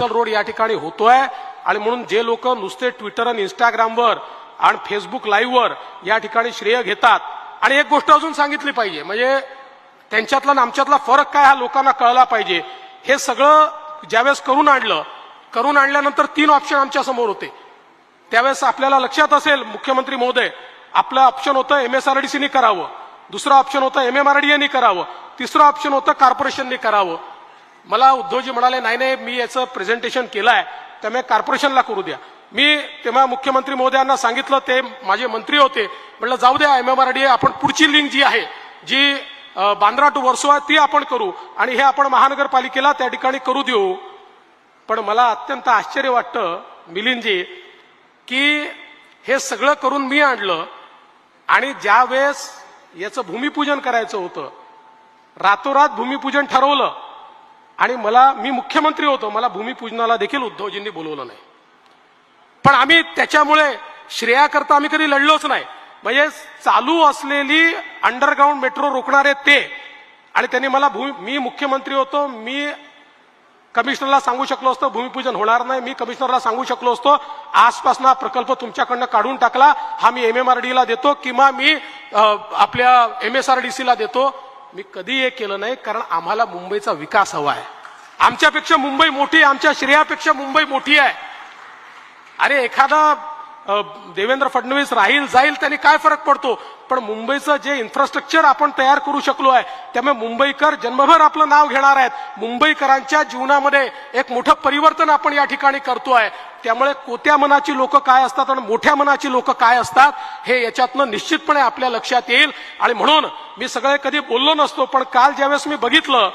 National road या ठिकाणी होतोय. आणि म्हणून जे लोक नुसते ट्विटर आणि इंस्टाग्रामवर आणि फेसबुक लाईव्हवर या ठिकाणी श्रेय घेतात. आणि एक गोष्ट अजून सांगितली पाहिजे म्हणजे त्यांच्यातला आणि आमच्यातला फरक काय हा लोकांना कळला पाहिजे. हे सगळं ज्यावेळेस करून आणलं करून आणल्यानंतर तीन ऑप्शन आमच्यासमोर होते. त्यावेळेस आपल्याला लक्षात असेल मुख्यमंत्री महोदय आपलं ऑप्शन होतं एमएसआरडीसीनी करावं. दुसरं ऑप्शन होतं एमएमआरडीएनी करावं. तिसरं ऑप्शन होतं कॉर्पोरेशननी करावं. मला उद्धवजी म्हणाले नाही नाही मी याचं प्रेझेंटेशन केलं आहे त्यामुळे कॉर्पोरेशनला करू द्या. मी तेव्हा मुख्यमंत्री महोदयांना सांगितलं ते माझे मंत्री होते. म्हटलं जाऊ द्या एम एम आर डी आपण पुढची लिंक जी आहे जी बांद्रा टू वर्सोवा ती आपण करू आणि हे आपण महानगरपालिकेला त्या ठिकाणी करू देऊ. पण मला अत्यंत आश्चर्य वाटतं मिलिंदजी की हे सगळं करून मी आणलं आणि ज्या वेळेस याचं भूमिपूजन करायचं होतं रातोरात भूमिपूजन ठरवलं आणि मला मी मुख्यमंत्री होतो मला भूमिपूजनाला देखील उद्धवजींनी बोलवलं नाही. पण आम्ही त्याच्यामुळे श्रेयाकरता आम्ही कधी लढलोच नाही. म्हणजे चालू असलेली अंडरग्राऊंड मेट्रो रोखणारे ते आणि त्यांनी मला भूमी मी मुख्यमंत्री होतो मी कमिशनरला सांगू शकलो असतो भूमिपूजन होणार नाही मी कमिशनरला सांगू शकलो असतो. आसपासनं हा प्रकल्प तुमच्याकडनं काढून टाकला हा मी एम एम आर डीला देतो किंवा मी आपल्या एम एस आर डी सीला देतो. मी कधी हे केलं नाही कारण आम्हाला मुंबईचा विकास हवा आहे. आमच्यापेक्षा मुंबई मोठी आहे, आमच्या श्रेयापेक्षा मुंबई मोठी आहे. अरे एखादा देवेंद्र फडणवीस राहील जाईल त्यांनी काय फरक पडतो? पण मुंबईचं जे इन्फ्रास्ट्रक्चर आपण तयार करू शकलो आहे त्यामुळे मुंबईकर जन्मभर आपलं नाव घेणार आहेत. मुंबईकरांच्या जीवनामध्ये एक मोठं परिवर्तन आपण या ठिकाणी करतो आहे. त्यामुळे कोत्या मनाची लोक काय असतात आणि मोठ्या मनाची लोक काय असतात हे याच्यातनं निश्चितपणे आपल्या लक्षात येईल. आणि म्हणून मी सगळे कधी बोललो नसतो पण काल ज्यावेळेस मी बघितलं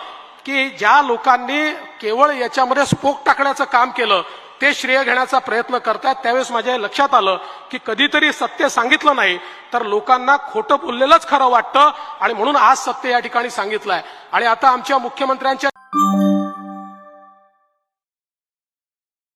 की ज्या लोकांनी केवळ याच्यामध्ये स्पोक टाकण्याचं काम केलं ते श्रेय घेण्याचा प्रयत्न करतात त्यावेळेस माझ्या लक्षात आलं की कधीतरी सत्य सांगितलं नाही तर लोकांना खोटं बोललेलंच खरं वाटतं आणि म्हणून आज सत्य या ठिकाणी सांगितलंय. आणि आता आमच्या मुख्यमंत्र्यांच्या